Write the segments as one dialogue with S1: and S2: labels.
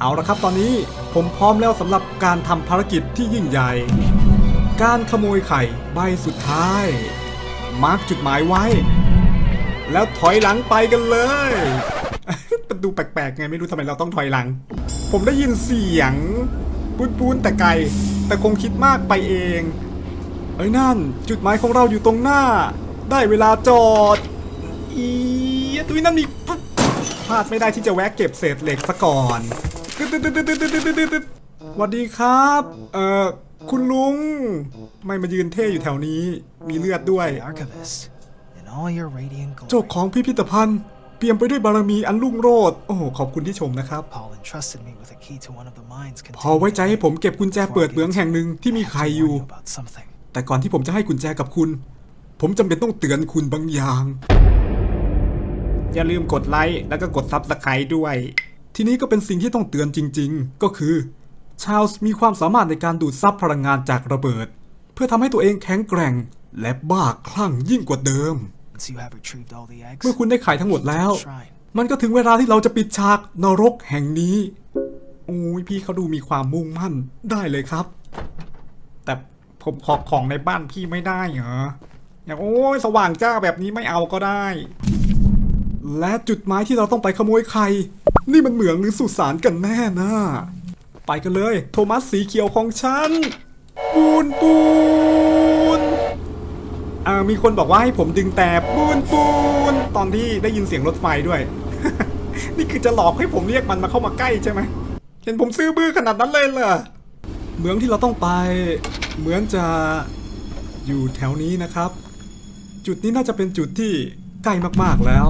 S1: เอาละครับตอนนี้ผมพร้อมแล้วสำหรับการทำภารกิจที่ยิ่งใหญ่ การขโมยไข่ใบสุดท้าย มาร์กจุดหมายไว้ แล้วถอยหลังไปกันเลยมันดูแปลกๆไงไม่รู้ทำไมเราต้องถอยหลัง ผมได้ยินเสียงปูนปูนๆแต่ไกล แต่คงคิดมากไปเอง เอ้ยนั่น จุดหมายของเราอยู่ตรงหน้า ได้เวลาจอด อีตุยนั่นมีพลาดไม่ได้ที่จะแวะเก็บเศษเหล็กซะก่อน ตึ๊ดตึ๊ดตึ๊ดตึ๊ดตึ๊ดตึ๊ดตึ๊ดตึ๊ดสวัสดีครับ เอ่อ คุณลุง ไม่มายืนเท่อยู่แถวนี้ มีเลือดด้วย เจ้าของพิพิธภัณฑ์เปี่ยมไปด้วยบารมีอันรุ่งโรจน์ โอ้โห ขอบคุณที่ชมนะครับ พอไว้ใจให้ผมเก็บกุญแจเปิดเหมืองแห่งหนึ่งที่มีใครอยู่ แต่ก่อนที่ผมจะให้กุญแจกับคุณ ผมจำเป็นต้องเตือนคุณบางอย่าง อย่าลืมกดไลค์แล้วก็กดซับสไครต์ด้วย ทีนี้ก็เป็นสิ่งที่ต้องเตือนจริง ๆ ก็คือชาลส์มีความสามารถในการดูดซับพลังงานจากระเบิด เพื่อทำให้ตัวเองแข็งแกร่ง และบ้าคลั่งยิ่งกว่าเดิม
S2: Once you have retrieved all the eggs,
S1: เมื่อคุณได้ไข่ทั้งหมดแล้ว
S2: shrine.
S1: มันก็ถึงเวลาที่เราจะปิดฉากนรกแห่งนี้โอ้ยพี่เขาดูมีความมุ่งมั่นได้เลยครับ แต่ผมขอของในบ้านพี่ไม่ได้เหรออย่างโอ้ยสว่างจ้าแบบนี้ไม่เอาก็ได้ และจุดหมายที่เราต้องไปขโมยไข่นี่มันเหมืองหรือสุสานกันแน่นะไปกันเลย โทมัสสีเขียวของฉัน ปูนปูนอ่ามีคนบอกว่าให้ผมดึงแต่ปูนปูนตอนที่ได้ยินเสียงรถไฟด้วย นี่คือจะหลอกให้ผมเรียกมันมาเข้ามาใกล้ใช่ไหมเห็นผมซื้อบื้อขนาดนั้นเลยเหรอเมืองที่เราต้องไป เหมือนจะอยู่แถวนี้นะครับ จุดนี้น่าจะเป็นจุดที่ใกล้มากๆแล้ว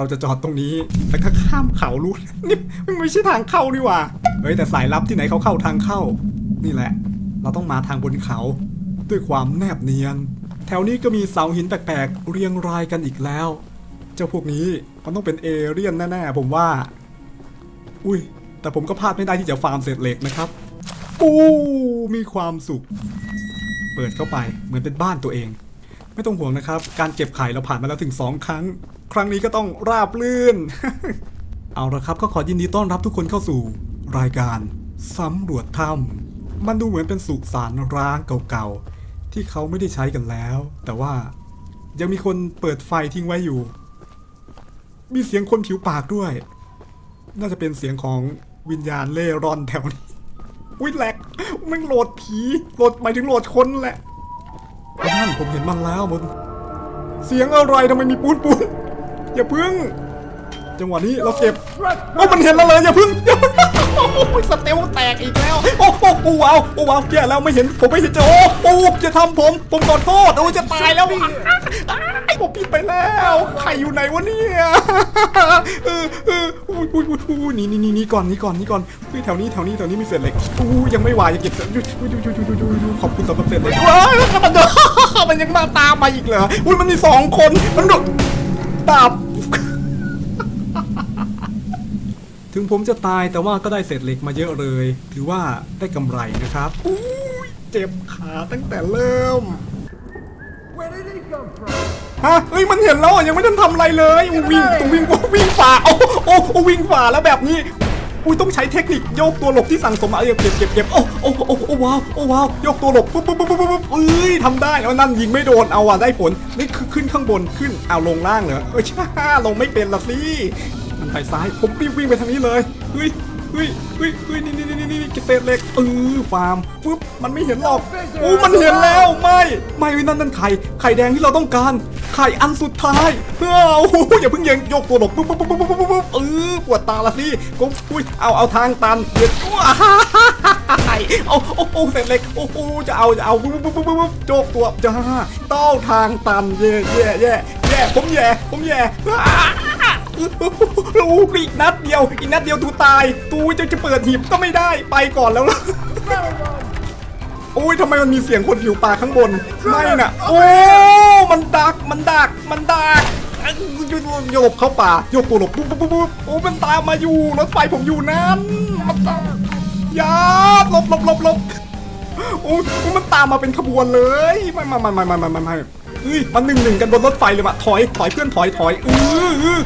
S1: เราจะจอดตรงนี้แล้วก็ข้ามเขาลูดนี่มันไม่ใช่ทางเข้านี่หว่าเฮ้ยแต่สายลับที่ไหนเขาเข้าทางเข้า นี่แหละ เราต้องมาทางบนเขา ด้วยความแนบเนียน แถวนี้ก็มีเสาหินแปลกๆ เรียงรายกันอีกแล้ว เจ้าพวกนี้มันต้องเป็นเอเรียนแน่ๆผมว่า อุ้ยแต่ผมก็พลาดไม่ได้ที่จะฟาร์มเศษเหล็กนะครับอู้มีความสุข เปิดเข้าไปเหมือนเป็นบ้านตัวเอง ไม่ต้องห่วงนะครับ การเก็บไข่เราผ่านมาแล้วถึง 2 ครั้ง ครั้งนี้ก็ต้องราบลื่น เอาละครับก็ขอยินดีต้อนรับทุกคนเข้าสู่รายการสำรวจถ้ำมันดูเหมือนเป็นสุสานร้างเก่าๆ ที่เขาไม่ได้ใช้กันแล้ว แต่ว่ายังมีคนเปิดไฟทิ้งไว้อยู่ มีเสียงคนผิวปากด้วย น่าจะเป็นเสียงของวิญญาณเล่ร่อนแถวนี้อุ้ยแหลกมันโหลดผีโหลดหมายถึงโหลดคนแหละนั่นผมเห็นมันแล้วมันเสียงอะไรทำไมมีปูนปูน อย่าพึ่ง จังหวะนี้เราเก็บโอ้มันเห็นแล้วเลยอย่าพึ่งอย่าพึ่งโอ้ยสเตลแตกอีกแล้ว โอ้โหโอ้ว้าวโอ้วาวแย่แล้วไม่เห็นผมไม่เห็นจะโอ้โอ้จะทำผม ผมขอโทษโอ้จะตายแล้วไอ้ผมผิดไปแล้วใครอยู่ไหนวะเนี่ยเออเอออุ้ยอุ้ยอุ้ยนี่นี่นี่ก่อนนี่ก่อนนี่ก่อนอุ้ยแถวนี้แถวนี้แถวนี้มีเศษเหล็กอู้ยังไม่วายยังเก็บอุ้ยอุ้ยอุ้ยอุ้ยอุ้ยอุ้ยอุ้ยขอบคุณสำหรับเศษเหล็กว้ายมันเดินมันยังมาตามมาอีกเหรออุ้ยมันมีสองคนมันโด ดดาบถึงผมจะตายแต่ว่าก็ได้เศษเหล็กมาเยอะเลย ถือว่าได้กำไรนะครับอุ้ยเจ็บขาตั้งแต่เริ่ม ฮะเฮ้ยมันเห็นแล้วอะยังไม่ทันทำอะไรเลยอู้วิ่งต้องวิ่งโอ้วิ่งฝ่าโอ้โอ้โอ้วิ่งฝ่าแล้วแบบนี้ อุ้ยต้องใช้เทคนิคโยกตัวหลบที่สั่งสมมาเก็บเก็บเก็บเก็บโอ้โอ้โอ้โอ้ว้าวโอ้ว้าวโยกตัวหลบปุ๊บปุ๊บปุ๊บปุ๊บปุ๊บเอ้ยทำได้แล้วนั่นยิงไม่โดนเอาอะได้ผลนี่คือขึ้นข้างบนขึ้นเอาลงล่างเหรอเอ้ยช่าลงไม่เป็นละสิมันไปซ้ายผมรีบวิ่งไปทางนี้เลยเฮ้ย เฮ้ยเฮ้ยเฮ้ยนี่นี่นี่นี่นี่เศษเหล็กเออฟาร์มปุ๊บมันไม่เห็นหรอกโอ้มันเห็นแล้วไม่ไม่เว้ยนั่นนั่นไข่ไข่แดงที่เราต้องการไข่อันสุดท้ายเฮ้ยโอ้โหอย่าเพิ่งยังยกตัวหลบปุ๊บปุ๊บปุ๊บปุ๊บปุ๊บปุ๊บเออปวดตาละสิกูอุ้ยเอาเอาทางตันเด็ดว้ายเอาโอ้โหเสร็จเลยโอ้โหจะเอาจะเอาปุ๊บปุ๊บปุ๊บปุ๊บปุ๊บโจกตัวจ้าเต้าทางตันแย่แย่แย่แย่ผมแย่ผมแย่อ้า ลูปอีกนัดเดียวอีกนัดเดียวตูตายตูจะจะเปิดหีบก็ไม่ได้ไปก่อนแล้วล่ะโอ้ยทำไมมันมีเสียงคนหิวปลาข้างบนไม่น่ะ โอ้มันดักมันดักมันดักโยบเข้าป่าโยบปูหลบปุ๊บปุ๊บปโอ้มันตามมาอยู่รถไฟผมอยู่นั้นมันตามยาหลบหลบหลบหลบโอ้มันตามมาเป็นขบวนเลยไม่ไม่ไม่ไม่ไม่ไม่ไม่เฮ้ยมันหนึ่งหนึ่งกันบนรถไฟเลยว่ะถอยถอยเพื่อนถอยถอยเออ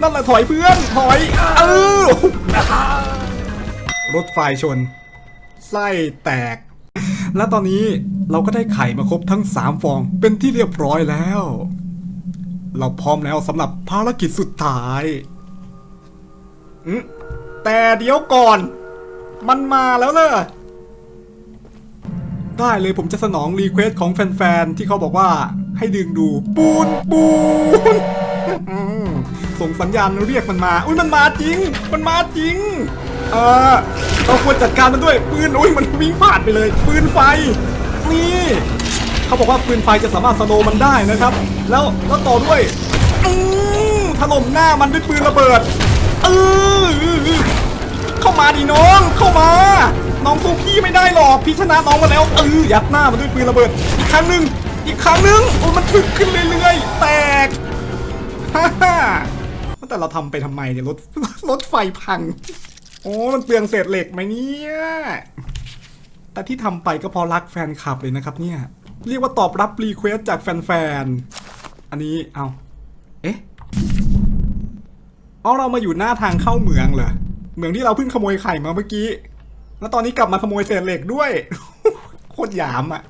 S1: นั่นแหละถอยเพื่อนถอยเออรถไฟชน ไส้แตก และตอนนี้เราก็ได้ไข่มาครบทั้ง 3 ฟองเป็นที่เรียบร้อยแล้ว เราพร้อมแล้วสำหรับภารกิจสุดท้ายแต่เดี๋ยวก่อน มันมาแล้วเลยได้เลยผมจะสนองรีเควสของแฟนๆ ที่เขาบอกว่าให้ดึงดูปูนปูน ส่งสัญญาณเรียกมันมา อุ้ยมันมาจริง มันมาจริง เออเราควรจัดการมันด้วยปืนอุ้ยมันวิ่งผ่านไปเลย ปืนไฟนี่เขาบอกว่าปืนไฟจะสามารถสโลว์มันได้นะครับ แล้วแล้วต่อด้วยอืมถล่มหน้ามันด้วยปืนระเบิดเออเข้ามาดิน้องเข้ามา น้องสู้พี่ไม่ได้หรอกพี่ชนะน้องมาแล้วเออยัดหน้ามันด้วยปืนระเบิด อีกครั้งหนึ่งอีกครั้งหนึ่งโอ้ยมันถึกขึ้นเรื่อยๆแตกฮ่าฮ่า แต่เราทำไปทำไมเนี่ยรถรถไฟพัง โอ้มันเปลืองเศษเหล็กไหมเนี่ย แต่ที่ทำไปก็เพอรักแฟนคลับเลยนะครับเนี่ย เรียกว่าตอบรับรีเควสจากแฟนๆ อันนี้เอา เอ๊ะเอาเรามาอยู่หน้าทางเข้าเมืองเหรอ เมืองที่เราเพิ่งขโมยไข่มาเมื่อกี้ แล้วตอนนี้กลับมาขโมยเศษเหล็กด้วย โคตรหยามอะ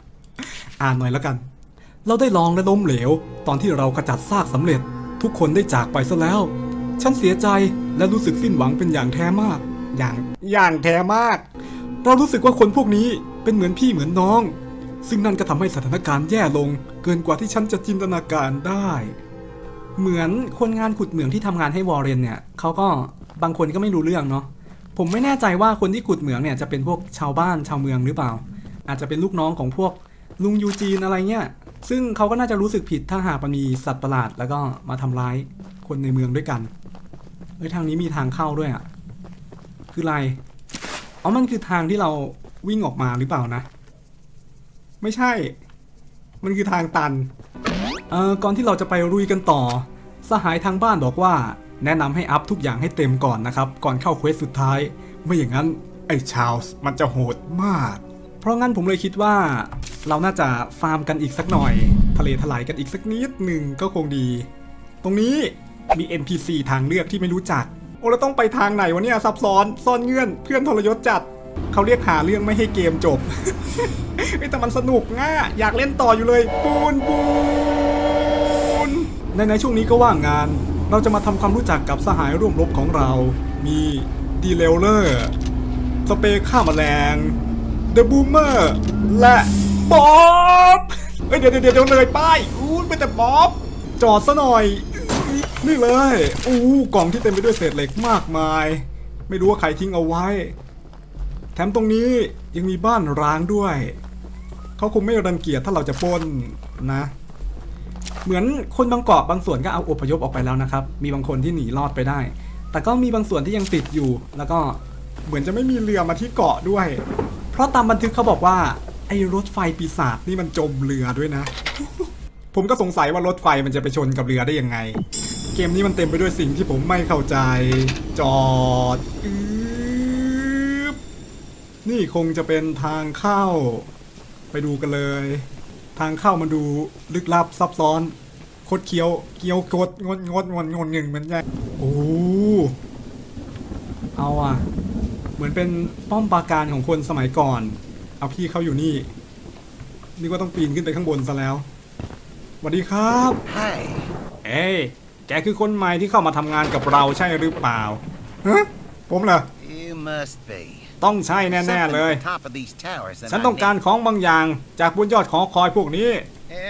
S1: อ่านหน่อยแล้วกัน เราได้ลองและล้มเหลว ตอนที่เราขจัดซากสำเร็จทุกคนได้จากไปซะแล้ว ฉันเสียใจและรู้สึกสิ้นหวังเป็นอย่างแท้มาก อย่างอย่างแท้มาก เรารู้สึกว่าคนพวกนี้เป็นเหมือนพี่เหมือนน้อง ซึ่งนั่นก็ทำให้สถานการณ์แย่ลง เกินกว่าที่ฉันจะจินตนาการได้ เหมือนคนงานขุดเหมืองที่ทำงานให้วอร์เรนเนี่ยเขาก็บางคนก็ไม่รู้เรื่องเนาะผมไม่แน่ใจว่าคนที่ขุดเหมืองเนี่ยจะเป็นพวกชาวบ้านชาวเมืองหรือเปล่า อาจจะเป็นลูกน้องของพวกลุงยูจีนอะไรเงี้ยซึ่งเขาก็น่าจะรู้สึกผิดถ้าหากมันมีสัตว์ประหลาด แล้วก็มาทำร้ายคนในเมืองด้วยกัน เฮ้ยทางนี้มีทางเข้าด้วยอะ่ะ คืออะไรอ๋อมันคือทางที่เราวิ่งออกมาหรือเปล่านะ ไม่ใช่ มันคือทางตัน เอ่อ ก่อนที่เราจะไปรุยกันต่อ สหายทางบ้านบอกว่า แนะนำให้อัพทุกอย่างให้เต็มก่อนนะครับ ก่อนเข้าเควสสุดท้าย ไม่อย่างนั้น ไอ้ชาลส์มันจะโหดมาก เพราะงั้นผมเลยคิดว่า เราน่าจะฟาร์มกันอีกสักหน่อย ทะเลถลายกันอีกสักนิดหนึ่งก็คงดี ตรงนี้ มี NPC ทางเลือกที่ไม่รู้จัก โอ้แล้วต้องไปทางไหนวะเนี่ยซับซ้อนซ่อนเงื่อนเพื่อนทรยศจัดเขาเรียกหาเรื่องไม่ให้เกมจบ แต่มันสนุกง่ะอยากเล่นต่ออยู่เลย ปูนปูนในในช่วงนี้ก็ว่างงาน เราจะมาทำความรู้จักกับสหายร่วมรบของเรา มีดีเลเลอร์สเปรย์ฆ่าแมลงเดอะบูมเมอร์และบ๊อบเอ้ยเดี๋ยวเดี๋ยวเดี๋ยวเลยป้ายอู้เป็นแต่บ๊อบจอดซะหน่อย นี่เลยอู้กล่องที่เต็มไปด้วยเศษเหล็กมากมาย ไม่รู้ว่าใครทิ้งเอาไว้ แถมตรงนี้ยังมีบ้านร้างด้วย เขาคงไม่รังเกียจถ้าเราจะปล้นนะ เหมือนคนบางเกาะบางส่วนก็เอาอพยพออกไปแล้วนะครับ มีบางคนที่หนีรอดไปได้ แต่ก็มีบางส่วนที่ยังติดอยู่ แล้วก็เหมือนจะไม่มีเรือมาที่เกาะด้วย เพราะตามบันทึกเขาบอกว่าไอ้รถไฟปีศาจนี่มันจมเรือด้วยนะ ผมก็สงสัยว่ารถไฟมันจะไปชนกับเรือได้ยังไง เกมนี้มันเต็มไปด้วยสิ่งที่ผมไม่เข้าใจ จอดนี่คงจะเป็นทางเข้า ไปดูกันเลย ทางเข้ามันดูลึกลับซับซ้อนโคดเคี้ยวเคี้ยวโคดงดงดงดงดเงินเหมือนกันโอ้เอาอะ เหมือนเป็นป้อมปราการของคนสมัยก่อน เอาพี่เขาอยู่นี่นึกว่าต้องปีนขึ้นไปข้างบนซะแล้ว สวัสดีครับ
S3: Hi.
S1: เอ้ยแกคือคนใหม่ที่เข้ามาทำงานกับเราใช่หรือเปล่าฮะผมเหรอ
S3: You must be.
S1: ต้องใช่แน่
S3: Something
S1: ๆเลย
S3: at the top of these towers that
S1: ฉัน
S3: I
S1: ต้องการ
S3: need.
S1: ของบางอย่างจากบนยอดของคอยพวกนี้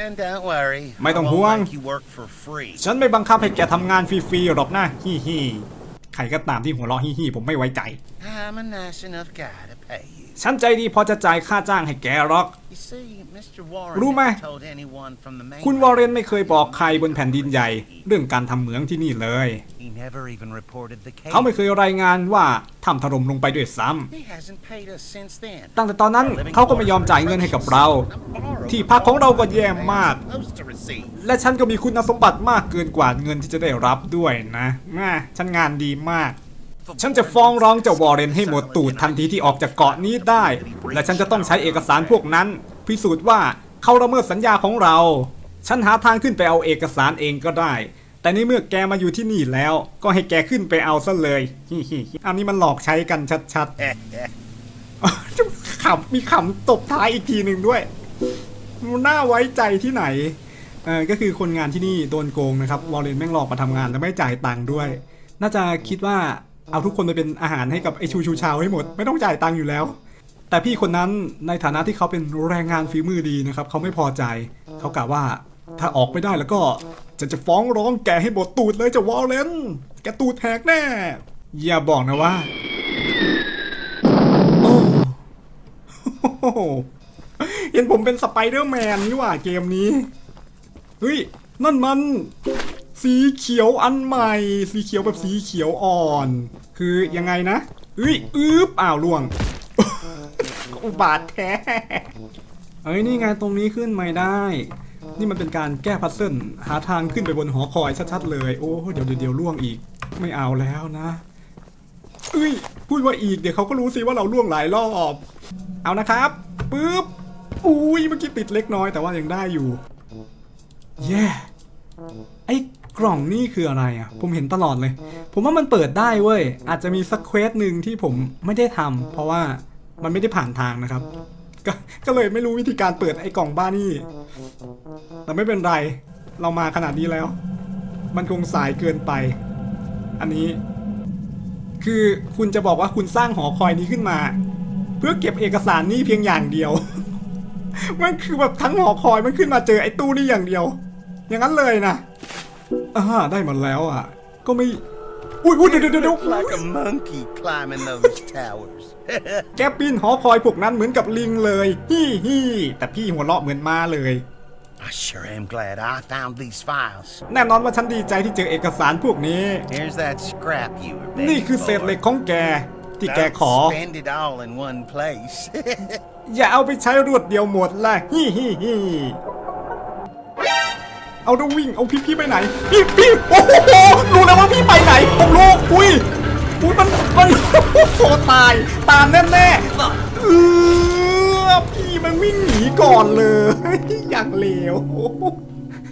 S3: And don't worry.
S1: Mày
S3: I
S1: đồng
S3: won't
S1: huông.
S3: make you work for free.
S1: ฉันไม่บังคับให้แกทำงานฟรีๆหรอกนะฮิฮิใครก็ตามที่หัวเราะฮิฮิผมไม่ไว้ใจ
S3: I'm a nice enough guy to pay you.
S1: ฉันใจดีพอจะจ่ายค่าจ้างให้แกหรอก
S3: You see, Mr. Warren
S1: รู้ไหม
S3: never told anyone from the main
S1: คุณวอร์เรนไม่เคยบอกใครบนแผ่นดินใหญ่ เรื่องการทำเหมืองที่นี่เลย
S3: He never even reported the case.
S1: เขาไม่เคยรายงานว่าทำถล่มลงไปด้วยซ้
S3: He hasn't paid us since then. ำ
S1: ตั้งแต่ตอนนั้นเขาก็ไม่ยอมจ่ายเงินให้กับเรา ที่พักของเราก็แย่มาก
S3: Supposed to receive.
S1: และฉันก็มีคุณสมบัติมากเกินกว่าเงินที่จะได้รับด้วยนะแม่ฉันงานดีมาก ฉันจะฟ้องร้องเจ้าวอร์เรนให้หมดตูดทันทีที่ออกจากเกาะนี้ได้ และฉันจะต้องใช้เอกสารพวกนั้น พิสูจน์ว่าเขาละเมิดสัญญาของเรา ฉันหาทางขึ้นไปเอาเอกสารเองก็ได้แต่แต่ในเมื่อแกมาอยู่ที่นี่แล้ว ก็ให้แกขึ้นไปเอาซะเลยฮิฮิอันนี้มันหลอกใช้กันชัดๆขำมีขำตบท้ายอีกทีหนึ่งด้วยน่าไว้ใจที่ไหนเออก็คือคนงานที่นี่โดนโกงนะครับวอลเลนแม่งหลอกมาทำงานแล้วไม่จ่ายตังค์ด้วย น่าจะคิดว่า เอาทุกคนไปเป็นอาหารให้กับไอชูชูชาวให้หมด ไม่ต้องจ่ายตังค์อยู่แล้ว แต่พี่คนนั้นในฐานะที่เขาเป็นแรงงานฝีมือดีนะครับเขาไม่พอใจเขากล่าวว่าถ้าออกไม่ได้แล้วก็จะจะฟ้องร้องแกให้บทตูดเลยจะวอลเลนแกตูดแหกแน่ อย่าบอกนะว่าโอ้โหเห็นผมเป็นสไปเดอร์แมนนี่หว่าเกมนี้ เฮ้ย นั่นมัน สีเขียวอันใหม่ สีเขียวแบบสีเขียวอ่อน คือยังไงนะเฮ้ยอึ๊บอ้าวล่วง อุบาทแท้เอ้ยนี่ไงตรงนี้ขึ้นไม่ได้ นี่มันเป็นการแก้พัซเซิลหาทางขึ้นไปบนหอคอยชัดๆเลย โอ้เดี๋ยวเดี๋ยวเดี๋ยวล่วงอีก ไม่เอาแล้วนะเอ้ยพูดว่าอีกเดี๋ยวเขาก็รู้สิว่าเราล่วงหลายรอบ เอานะครับปึ๊บอุ้ยเมื่อกี้ติดเล็กน้อยแต่ว่ายังได้อยู่ แย่ไอ้ กล่องนี่คืออะไรอะ ผมเห็นตลอดเลย ผมว่ามันเปิดได้เว้ย อาจจะมีสักเควสหนึ่งที่ผมไม่ได้ทำเพราะว่ามันไม่ได้ผ่านทางนะครับก็ก็เลยไม่รู้วิธีการเปิดไอ้กล่องบ้านนี่ แต่ไม่เป็นไร เรามาขนาดนี้แล้ว มันคงสายเกินไป อันนี้ คือคุณจะบอกว่าคุณสร้างหอคอยนี้ขึ้นมา เพื่อเก็บเอกสารนี่เพียงอย่างเดียว มันคือแบบทั้งหอคอยมันขึ้นมาเจอไอ้ตู้นี่อย่างเดียว อย่างนั้นเลยนะ อ่าได้หมดแล้วอะ ก็ไม่ อุ้ยอุ้ยเดี๋ยวเดี๋ยวเดี๋ยว
S3: Look like a monkey climbing those towers.
S1: แกปีนหอคอยพวกนั้นเหมือนกับลิงเลยฮี่ฮี่แต่พี่หัวเราะเหมือนมาเลย
S3: I sure am glad I found these files.
S1: แน่นอนว่าฉันดีใจที่เจอเอกสารพวกนี้
S3: Here's that scrap you were
S1: นี่
S3: begging
S1: คือเศษ
S3: for.
S1: เหล็กของแก ที่แก
S3: Don't
S1: ขอ
S3: spend it all in one place.
S1: อย่าเอาไปใช้รวดเดียวหมดละฮี่ฮี่ฮี่ เอาดวิ่ง เอาพี่พี่ไปไหน พี่พี่โอ้โหรู้แล้วว่าพี่ไปไหน ผมรู้ อุ้ย อุ้ยมันมันโอ้โหตาย ตามแน่แน่เออพี่มันวิ่งหนีก่อนเลย อย่างเลว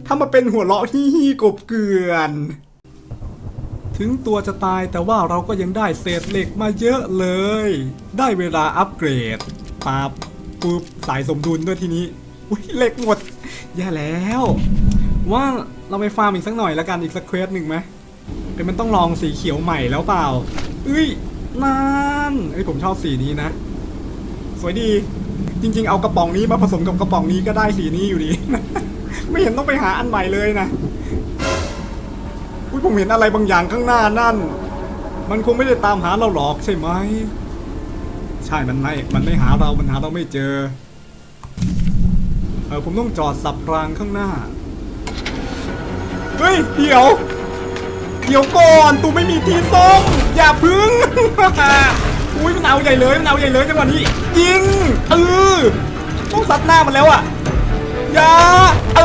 S1: ถ้ามาเป็นหัวเราะฮี่ฮี่กบเกลื่อนถึงตัวจะตายแต่ว่าเราก็ยังได้เศษเหล็กมาเยอะเลย ได้เวลาอัปเกรดปับปุ๊บสายสมดุลด้วยทีนี้ อุ้ยเหล็กหมด แย่แล้ว ว่าเราไปฟาร์มอีกสักหน่อยแล้วกันอีกสักเควสหนึ่งไหมเป็นมันต้องลองสีเขียวใหม่แล้วเปล่าเอ้ยนั่นเอ้ยผมชอบสีนี้นะ สวยดีจริง ๆ เอากระป๋องนี้มาผสมกับกระป๋องนี้ก็ได้สีนี้อยู่ดี ไม่เห็นต้องไปหาอันใหม่เลยนะอุ้ยผมเห็นอะไรบางอย่างข้างหน้านั่น มันคงไม่ได้ตามหาเราหรอกใช่ไหมใช่มันไม่มันไม่หาเรามันหาเราไม่เจอเออผมต้องจอดสับรางข้างหน้า เฮ้ย เดี๋ยว เดี๋ยวก่อน ตูไม่มีที่ส้มอย่าพึ่ง อุ้ยมันเอาใหญ่เลยมันเอาใหญ่เลยจังหวะนี้ ยิง เออ ต้องซัดหน้ามันแล้วอะอย่า เอ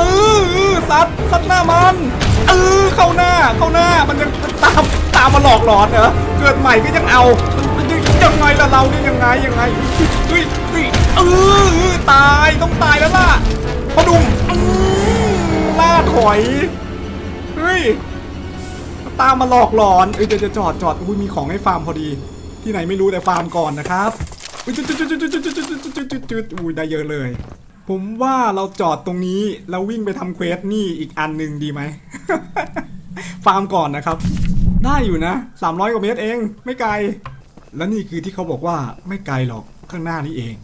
S1: อซัด ซัดหน้ามัน เออ เข้าหน้า เข้าหน้า มันยังตาม ตามมาหลอกหลอนเหรอ เกิดใหม่ก็ยังเอา ยังยังไงล่ะเราเนี่ยยังไงยังไงเฮ้ยเฮ้ยเออตาย ต้องตายแล้วล่ะพอดุมล่าถอย ฮ้ยตามมาหลอกหลอนเอ้ยเดี๋ยวจะจอดจอดอุ้ยมีของให้ฟาร์มพอดี ที่ไหนไม่รู้แต่ฟาร์มก่อนนะครับอุ้ยจุดจุดจุดจุดจุดจุดจุดจุดจุดจุดจุดอุ้ยได้เยอะเลย ผมว่าเราจอดตรงนี้แล้ววิ่งไปทำเควสนี่อีกอันหนึ่งดีไหมฟาร์มก่อนนะครับ ได้อยู่นะ 300กว่าเมตรเอง ไม่ไกล และนี่คือที่เขาบอกว่าไม่ไกลหรอกข้างหน้านี่เอง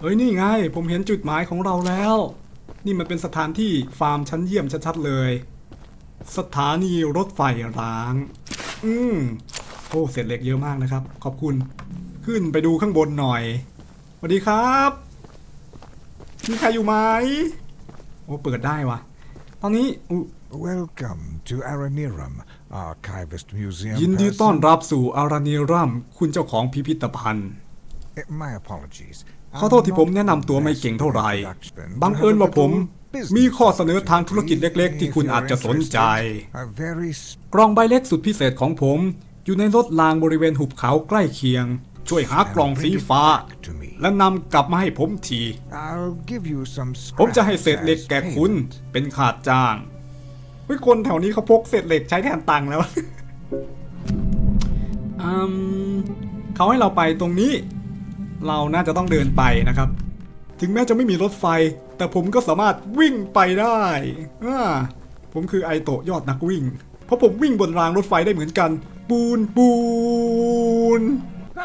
S1: เอ้ยนี่ไง ผมเห็นจุดหมายของเราแล้ว นี่มันเป็นสถานที่ฟาร์มชั้นเยี่ยมชัดๆเลย สถานีรถไฟร้าง อืมโอ้เศษเหล็กเยอะมากนะครับ ขอบคุณ ขึ้นไปดูข้างบนหน่อยสวัสดีครับ มีใครอยู่ไหมโอ้เปิดได้วะตอนนี้อุ
S4: Welcome to Araniram, Archivist Museum.
S1: ยินดีต้อน
S4: person.
S1: รับสู่อารานิรัมคุณเจ้าของพิพิธภัณฑ์
S4: Eh, My apologies.
S1: ขอโทษที่ผมแนะนำตัวไม่เก่งเท่าไหร่ บังเอิญว่าผมมีข้อเสนอทางธุรกิจเล็กๆ ที่คุณอาจจะสนใจ กล่องใบเล็กสุดพิเศษของผม อยู่ในรถรางบริเวณหุบเขาใกล้เคียง ช่วยหากล่องสีฟ้า และนำกลับมาให้ผมที ผมจะให้เศษเหล็กแก่คุณเป็นขาดจ้างเฮ้ยคนแถวนี้เขาพกเศษเหล็กใช้แทนตังแล้วอืมเขาให้เราไปตรงนี้ เราน่าจะต้องเดินไปนะครับ ถึงแม้จะไม่มีรถไฟ แต่ผมก็สามารถวิ่งไปได้อ่าผมคือไอโตะยอดนักวิ่ง เพราะผมวิ่งบนรางรถไฟได้เหมือนกัน ปูนปูน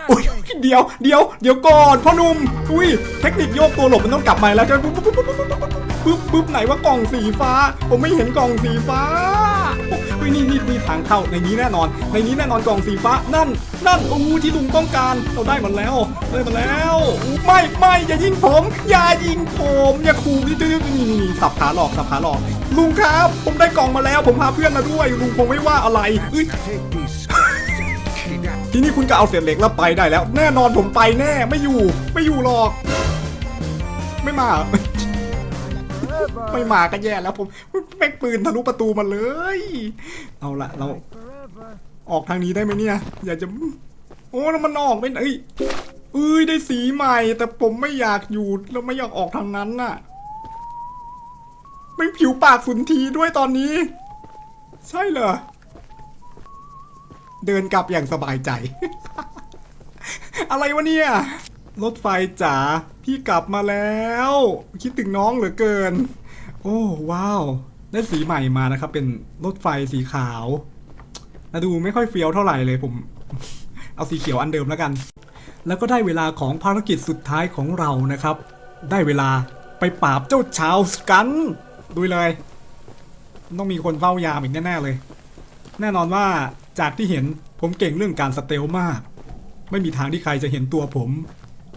S1: โอ้ยเดี๋ยวเดี๋ยวเดี๋ยวก่อนพ่อหนุ่มอุ้ยเทคนิคโยกตัวหลบมันต้องกลับมาแล้วใช่ปุ๊บปุ๊บปุ๊บปุ๊บปุ๊บปุ๊บปุ๊บไหนว่ากล่องสีฟ้า ผมไม่เห็นกล่องสีฟ้า ยนี่นี่นี่ทางเข้าในนี้แน่นอน ในนี้แน่นอนกล่องสีฟ้านั่น นั่นอู้ที่ลุงต้องการเราได้มันแล้วได้มันแล้วไม่ไม่อย่ายิงผม อย่ายิงผมอย่าขู่นี่นี่นี่นี่สับขาหลอกสับขาหลอกลุงครับ ผมได้กล่องมาแล้ว ผมพาเพื่อนมาด้วย ลุงคงไม่ว่าอะไรเอ้ยทีนี้คุณก็เอาเศษเหล็กแล้วไปได้แล้ว แน่นอนผมไปแน่ไม่อยู่ ไม่อยู่หรอก ไม่มา ไม่มาก็แย่แล้วผมแม่งปืนทะลุประตูมาเลย เอาละเราออกทางนี้ได้ไหมเนี่ย อยากจะ โอ้แล้วมันออกไปไหนเอ้ยเอ้ยได้สีใหม่ แต่ผมไม่อยากอยู่แล้วไม่อยากออกทางนั้นน่ะไม่ผิวปากสุนทีด้วยตอนนี้ ใช่เหรอเดินกลับอย่างสบายใจ อะไรวะเนี่ย รถไฟจ๋าพี่กลับมาแล้ว คิดถึงน้องเหลือเกิน โอ้ว้าว ได้สีใหม่มานะครับ เป็นรถไฟสีขาวแต่ดูไม่ค่อยเฟี้ยวเท่าไหร่เลยผม เอาสีเขียวอันเดิมแล้วกัน แล้วก็ได้เวลาของภารกิจสุดท้ายของเรานะครับ ได้เวลาไปปราบเจ้าชาวสกันดูเลย ต้องมีคนเฝ้ายามอีกแน่ๆเลย แน่นอนว่าจากที่เห็นผมเก่งเรื่องการสเตลมาก ไม่มีทางที่ใครจะเห็นตัวผม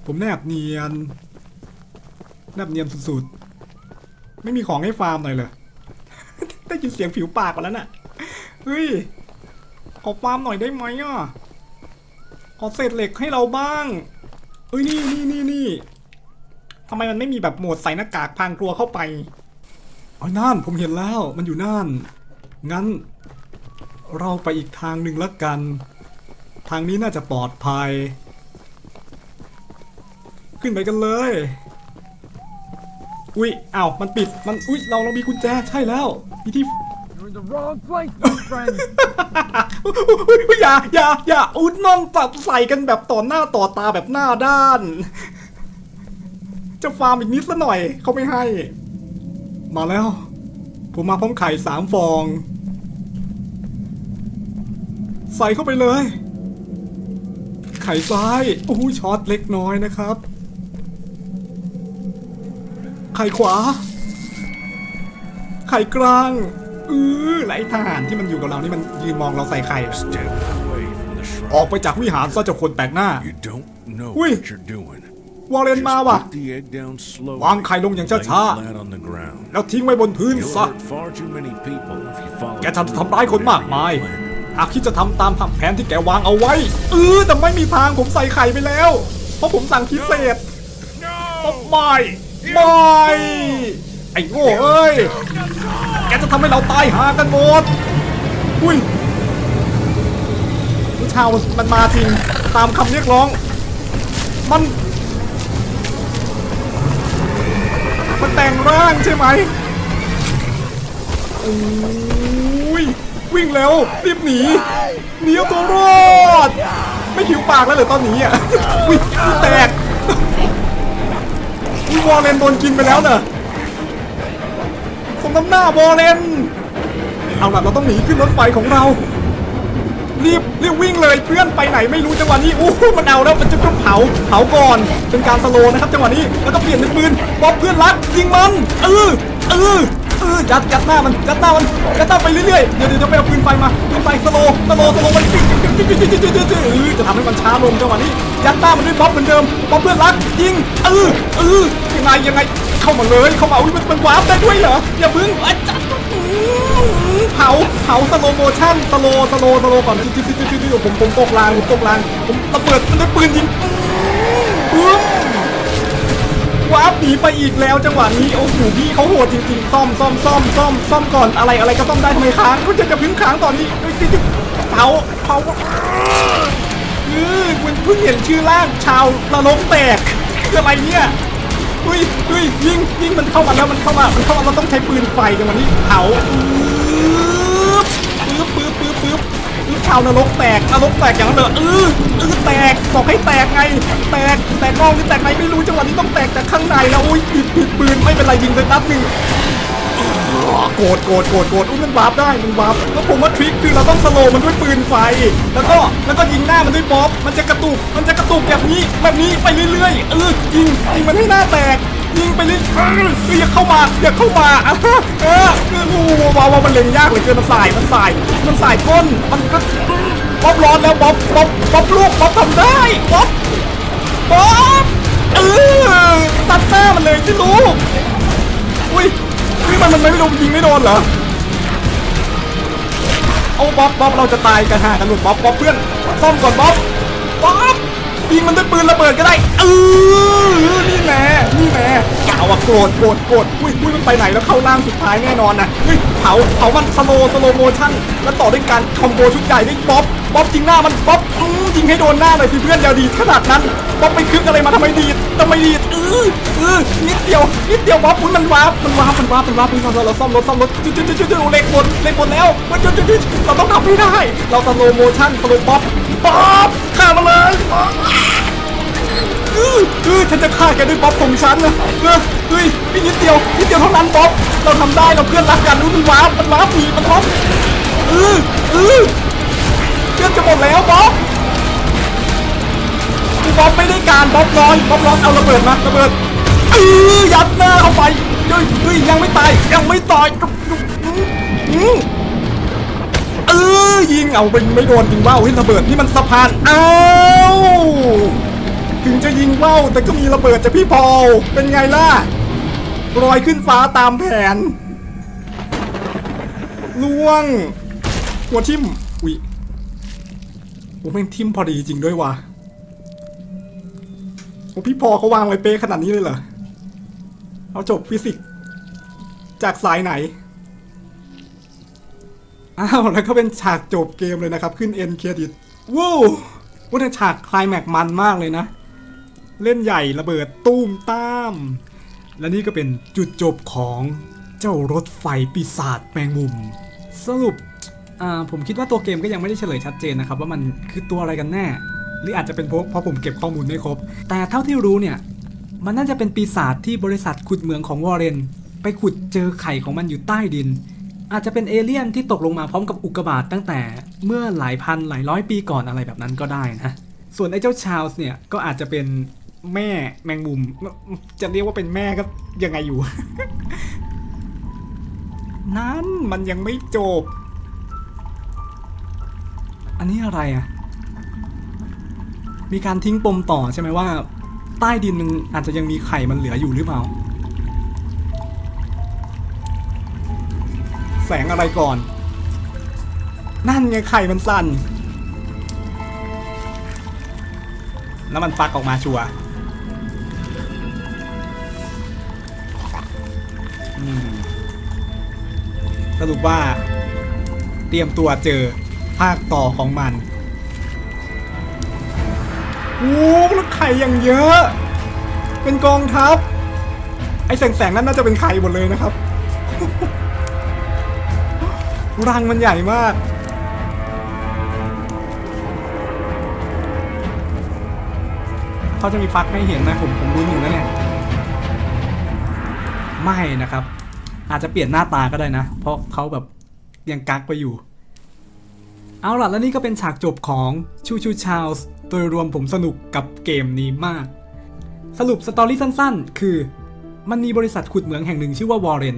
S1: ผมแนบเนียนแนบเนียนสุดๆ ไม่มีของให้ฟาร์มหน่อยเลยได้ยินเสียงผิวปากมาแล้วน่ะ เฮ้ย ขอฟาร์มหน่อยได้ไหมอะ ขอเศษเหล็กให้เราบ้าง เอ้ยนี่นี่นี่นี่ทำไมมันไม่มีแบบโหมดใส่หน้ากากพรางกลัวเข้าไปอ๋อนั่นผมเห็นแล้ว มันอยู่นั่น งั้น เราไปอีกทางหนึ่งละกัน ทางนี้น่าจะปลอดภัย ขึ้นไปกันเลย อุ้ยอ้าวมันปิด มัน อุ้ยเราเรามีกุญแจ ใช่แล้ว มีที่
S5: You're in the wrong place, my friend.
S1: อุ๊ยอย่าอย่าอย่าอุดนอนตัดใส่กันแบบต่อหน้าต่อตาแบบหน้าด้าน จะฟาร์มอีกนิดละหน่อย เขาไม่ให้ มาแล้ว ผมมาพร้อมไข่สามฟอง ใส่เข้าไปเลย ไข่ซ้ายโอ้ยช็อตเล็กน้อยนะครับไข่ขวา ไข่กลางเออและไอ้ทหารที่มันอยู่กับเรานี่มันยืนมองเราใส่ไข่เหรอ
S6: Step away from the
S1: ออก
S6: shrine.
S1: ไปจากวิหารซะเจ้าคนแปลกหน้า
S6: You don't know
S1: Ui.
S6: what you're doing.
S1: วอลเลน
S6: Just
S1: มาว่ะ
S6: put the egg down slowly.
S1: วางไข่ลงอย่าง
S6: Lay
S1: ช้าๆ
S6: flat on the ground.
S1: แล้วทิ้งไว้บนพื้น
S6: You'll
S1: ซะ
S6: hurt far too many people if you follow
S1: แกทำทำร้ายคนมากมาย หากคิดจะทำตามแผนที่แกวางเอาไว้ เออแต่ไม่มีทางผมใส่ไข่ไปแล้ว เพราะผมสั่งพิเศษโอ้ไม่ ไม่ไอ้โง่เอ้ย แกจะทำให้เราตายหากันหมด อุ้ยผู้ชาวมันมาจริง ตามคำเรียกร้อง มัน มันแต่งร่างใช่ไหมโอ้ยวิ่งเร็วรีบหนีหนีเอาตัวรอด ไม่ผิวปากแล้วเหรอตอนนี้อะอุ้ยแตก อุ้ยวอลเลนโดนกินไปแล้วเนอะสมน้ำหน้าวอลเลนเอาล่ะเราต้องหนีขึ้นรถไฟของเรา รีบรีบวิ่งเลยเพื่อนไปไหนไม่รู้จังหวะนี้อู้หูมันเอาแล้วมันจะต้องเผาเผาก่อน เป็นการสโลนะครับจังหวะนี้แล้วก็เปลี่ยนเป็นปืนบอบเพื่อนรักยิงมันเออเออ เออยัดยัดหน้ามันยัดหน้ามันยัดหน้าไปเรื่อยๆเดี๋ยวเดี๋ยวไปเอาปืนไฟมาปืนไฟสโลว์สโลว์สโลว์มันปิ๊งปิ๊งปิ๊งปิ๊งปิ๊งปิ๊งปิ๊งปิ๊งเออจะทำให้มันช้าลงจังหวะนี้ยัดหน้ามันด้วยบ๊อบเหมือนเดิมบ๊อบเพื่อนรักยิงเออเออยังไงยังไงเข้ามาเลยเข้ามาอุ้ยมันมันวาร์ปได้ด้วยเหรออย่าพึ่งอาจารย์เผาเผาสโลโมชั่นสโลสโลสโลก่อนจิ๊บจิ๊บจิ๊บจิ๊บผมผมตกรางผมตกรางผมระเบิดมันด้วยปืนยิง วาร์ปหนีไปอีกแล้วจังหวะนี้โอ้โหพี่เขาโหดจริงๆซ่อมซ่อมซ่อมซ่อมซ่อมก่อนอะไรอะไรก็ซ่อมได้ทำไมค้างก็จะจะพึ่งค้างตอนนี้เอ้ยจิ๊บจิ๊บเผาเผาเออคุณเพิ่งเห็นชื่อร่างชาวนรกแตกคืออะไรเนี่ยอุ้ยอุ้ยยิงยิงมันเข้ามาแล้วมันเข้ามามันเข้ามาเราต้องใช้ปืนไฟกันวันนี้เผาาวนรกแตกนรกแตกอย่างนั้นเลยเออเออแตกบอกให้แตกไง แตกแตกนอกหรือแตกในไม่รู้จังหวะนี้ต้องแตกจากข้างในแล้วอุ้ยผิดผิดปืนไม่เป็นไรยิงไปนัดหนึ่งโกรธโกรธโกรธโกรธอุ้ยมันวาร์ปได้มันวาร์ปแล้วผมว่าทริคคือเราต้องสโลว์มันด้วยปืนไฟ แล้วก็แล้วก็ยิงหน้ามันด้วยบ๊อบ มันจะกระตุก มันจะกระตุกแบบนี้แบบนี้ไปเรื่อยๆเออยิงยิงมันให้หน้าแตก ยิงไปเรื่อยเอออย่าเข้ามาอย่าเข้ามาอะเออเออโอ้โหว้าวว้าวมันเล็งยากเหลยเกินมันสายมันสายมันสายก้นมันก็บ๊อบร้อนแล้วบ๊อบบ๊อบบ๊อบลูกบ๊อบทำได้บ๊อบบ๊อบเออตัดหน้ามันเลยสิลูกอุ้ยอุ้ยมันมันไม่โดนยิงไม่โดนเหรอเอาบ๊อบบ๊อบเราจะตายกันหากันหลุดบ๊อบบ๊อบเพื่อนซ่อมก่อนบ๊อบบ๊อบ ยิงมันด้วยปืนระเบิดก็ได้เออนี่แน่นี่แน่กาวอะโกรธโกรธโกรธอุ้ยอุ้ยมันไปไหนแล้วเข้าล่างสุดท้ายแน่นอนนะเฮ้ยเผาเผามันสโลสโลโมชั่นแล้วต่อด้วยการคอมโบชุดใหญ่ด้วยบ๊อบบ๊อบยิงหน้ามันบ๊อบอือยิงให้โดนหน้าหน่อยสิเพื่อนอย่าดีขนาดนั้นบ๊อบไปคึกอะไรมาทำไมดีทำไมดีเออเออนิดเดียวนิดเดียวบ๊อบอุ้ยมันวาร์ปมันวาร์ปมันวาร์ปมันวาร์ปมันวาร์ปเราเราซ่อมรถซ่อมรถจุดจุดจุดจุดจุดเล็กหมดเล็กหมดแล้วมันจุดจุดจุดเราต้องทำให้ได้ เราสโลโมชั่นสโลบ๊อบบ๊อบฆ่ามาเลย ฉันจะฆ่าแกด้วยบ๊อบของฉันนะเออเฮ้ยพี่นิดเดียวนิดเดียวเท่านั้นบ๊อบเราทำได้เราเพื่อนรักกันรู้มันวาร์ปมันวาร์ปหนีมันวาร์ปเออเออเพื่อนจะหมดแล้วบ๊อบบ๊อบไม่ได้การบ๊อบร้อนบ๊อบร้อนเอาระเบิดมาระเบิดเออยัดหน้าเข้าไปเฮ้ยเฮ้ยยังไม่ตายยังไม่ตายเออยิงเอาไปไม่โดนยิงว่าเฮ้ยระเบิดนี่มันสะพานอ้าว ถึงจะยิงว่าวแต่ก็มีระเบิดจากพี่พอลเป็นไงล่ะลอยขึ้นฟ้าตามแผนล่วง หัวทิมอุ้ยโอ้แม่งทิมพอดีจริงด้วยว่ะโอ้พี่พอเขาวางไว้เป๊ะขนาดนี้เลยเหรอ เอาจบฟิสิกส์จากสายไหน อ้าว แล้วก็เป็นฉากจบเกมเลยนะครับ ขึ้นเอ็นเครดิตว้าวว่าแต่ฉากคลายแม็กมันมากเลยนะ เล่นใหญ่ระเบิดตุ้มตาม และนี่ก็เป็นจุดจบของเจ้ารถไฟปีศาจแมงมุม สรุปผมคิดว่าตัวเกมก็ยังไม่ได้เฉลยชัดเจนนะครับ ว่ามันคือตัวอะไรกันแน่ หรืออาจจะเป็นเพราะเพราะผมเก็บข้อมูลไม่ครบ แต่เท่าที่รู้เนี่ย มันน่าจะเป็นปีศาจที่บริษัทขุดเหมืองของวอร์เรน ไปขุดเจอไข่ของมันอยู่ใต้ดิน อาจจะเป็นเอเลี่ยนที่ตกลงมาพร้อมกับอุกกาบาตตั้งแต่เมื่อหลายพันหลายร้อยปีก่อนอะไรแบบนั้นก็ได้นะส่วนไอ้เจ้าชาลส์เนี่ยก็อาจจะเป็น แม่แมงมุม จะเรียกว่าเป็นแม่ก็ยังไงอยู่ นั้นมันยังไม่จบ อันนี้อะไรอะ มีการทิ้งปมต่อใช่ไหมว่า ใต้ดินมันอาจจะยังมีไข่มันเหลืออยู่หรือเปล่า แสงอะไรก่อน นั่นไงไข่มันสั่นแล้วมันฟักออกมาชัวร์ สรุปว่า เตรียมตัวเจอภาคต่อของมันโอ้แล้วไข่อย่างเยอะ เป็นกองทัพ ไอ้แสงๆนั่นน่าจะเป็นไข่หมดเลยนะครับ รังมันใหญ่มากเขาจะมีฟักให้เห็นนะผมผมรุ้นอยู่นะเนี่ย ไม่นะครับ อาจจะเปลี่ยนหน้าตาก็ได้นะ เพราะเขาแบบยังกักไปอยู่ เอาล่ะแล้วนี่ก็เป็นฉากจบของชูชูชาลส์โดยรวมผมสนุกกับเกมนี้มาก สรุปสตอรี่สั้นๆ คือ มันมีบริษัทขุดเหมืองแห่งหนึ่งชื่อว่าวอร์เรน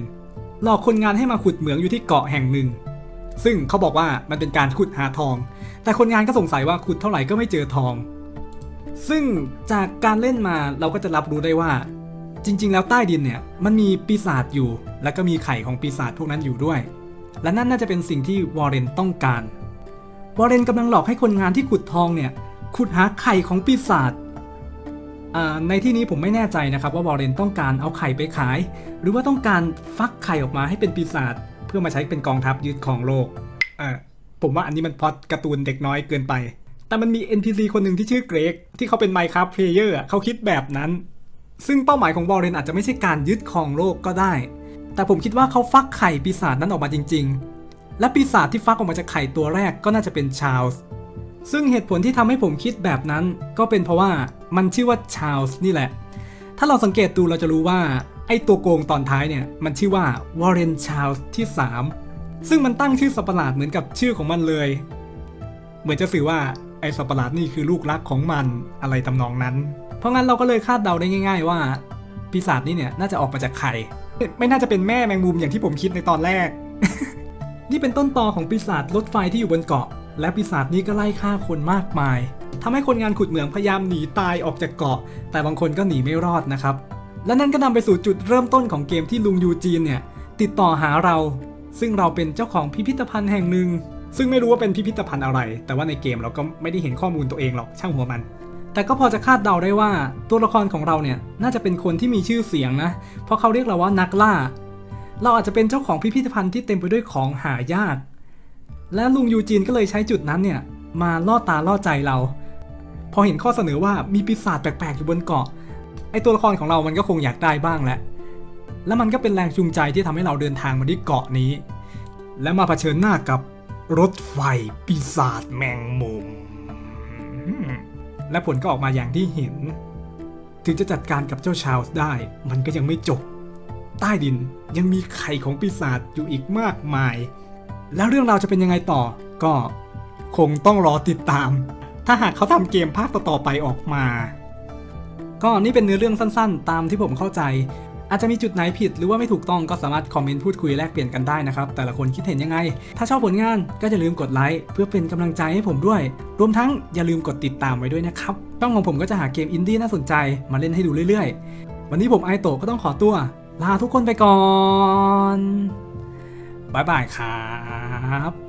S1: หลอกคนงานให้มาขุดเหมืองอยู่ที่เกาะแห่งหนึ่ง ซึ่งเขาบอกว่ามันเป็นการขุดหาทอง แต่คนงานก็สงสัยว่าขุดเท่าไหร่ก็ไม่เจอทอง ซึ่งจากการเล่นมาเราก็จะรับรู้ได้ว่า จริง ๆ แล้วใต้ดินเนี่ยมันมีปีศาจอยู่ แล้วก็มีไข่ของปีศาจพวกนั้นอยู่ด้วย และนั่นน่าจะเป็นสิ่งที่วอร์เรนต้องการ วอร์เรนกำลังหลอกให้คนงานที่ขุดทองเนี่ยขุดหาไข่ของปีศาจในที่นี้ผมไม่แน่ใจนะครับว่าวอร์เรนต้องการเอาไข่ไปขาย หรือว่าต้องการฟักไข่ออกมาให้เป็นปีศาจเพื่อมาใช้เป็นกองทัพยึดของโลกผมว่าอันนี้มันพอดการ์ตูนเด็กน้อยเกินไป แต่มันมี NPC คนหนึ่งที่ชื่อเกรกที่เขาเป็น Minecraft Player เขาคิดแบบนั้น ซึ่งเป้าหมายของวอร์เรนอาจจะไม่ใช่การยึดของโลกก็ได้ แต่ผมคิดว่าเขาฟักไข่ปีศาจนั้นออกมาจริง ๆ และปีศาจที่ฟักออกมาจากไข่ตัวแรกก็น่าจะเป็นชาลส์ซึ่งเหตุผลที่ทำให้ผมคิดแบบนั้นก็เป็นเพราะว่ามันชื่อว่าชาลส์นี่แหละ ถ้าเราสังเกตดูเราจะรู้ว่าไอ้ตัวโกงตอนท้ายเนี่ยมันชื่อว่าวอร์เรนชาลส์ที่ 3 ซึ่งมันตั้งชื่อสัตว์ปหลาดเหมือนกับชื่อของมันเลย เหมือนจะสื่อว่า ไอ้สัตว์ประหลาดนี่คือลูกรักของมันอะไรทำนองนั้น เพราะงั้นเราก็เลยคาดเดาได้ง่าย ๆ ว่าปีศาจนี่เนี่ยน่าจะออกมาจากไข่ไม่น่าจะเป็นแม่แมงมุมอย่างที่ผมคิดในตอนแรก นี่เป็นต้นตอของปีศาจรถไฟที่อยู่บนเกาะ และปีศาจนี้ก็ไล่ฆ่าคนมากมายทำให้คนงานขุดเหมืองพยายามหนีตายออกจากเกาะ แต่บางคนก็หนีไม่รอดนะครับ และนั่นก็นำไปสู่จุดเริ่มต้นของเกมที่ลุงยูจีนเนี่ยติดต่อหาเรา ซึ่งเราเป็นเจ้าของพิพิธภัณฑ์แห่งหนึ่ง ซึ่งไม่รู้ว่าเป็นพิพิธภัณฑ์อะไร แต่ว่าในเกมเราก็ไม่ได้เห็นข้อมูลตัวเองหรอกช่างหัวมัน แต่ก็พอจะคาดเดาได้ว่าตัวละครของเราเนี่ยน่าจะเป็นคนที่มีชื่อเสียงนะ เพราะเขาเรียกเราว่านักล่า เราอาจจะเป็นเจ้าของพิพิธภัณฑ์ที่เต็มไปด้วยของหายาก และลุงยูจีนก็เลยใช้จุดนั้นเนี่ยมาล่อตาล่อใจเรา พอเห็นข้อเสนอว่ามีปีศาจแปลกๆอยู่บนเกาะ ไอตัวละครของเรามันก็คงอยากได้บ้างแหละ และมันก็เป็นแรงจูงใจที่ทำให้เราเดินทางมาที่เกาะนี้ และมาเผชิญหน้ากับ รถไฟปีศาจแมงมุม และผลก็ออกมาอย่างที่เห็น ถึงจะจัดการกับเจ้าชาลส์ได้ มันก็ยังไม่จบ ใต้ดินยังมีไข่ของปีศาจอยู่อีกมากมาย แล้วเรื่องราวจะเป็นยังไงต่อ ก็คงต้องรอติดตาม ถ้าหากเขาทำเกมภาคต่อๆไปออกมา ก็นี่เป็นเนื้อเรื่องสั้นๆ ตามที่ผมเข้าใจ อาจจะมีจุดไหนผิดหรือว่าไม่ถูกต้องก็สามารถคอมเมนต์พูดคุยแลกเปลี่ยนกันได้นะครับ แต่ละคนคิดเห็นยังไง ถ้าชอบผลงานก็อย่าลืมกดไลค์เพื่อเป็นกำลังใจให้ผมด้วย รวมทั้งอย่าลืมกดติดตามไว้ด้วยนะครับช่องของผมก็จะหาเกมอินดี้น่าสนใจมาเล่นให้ดูเรื่อยๆ วันนี้ผมไอโตะก็ต้องขอตัวลาทุกคนไปก่อนบายบายครับ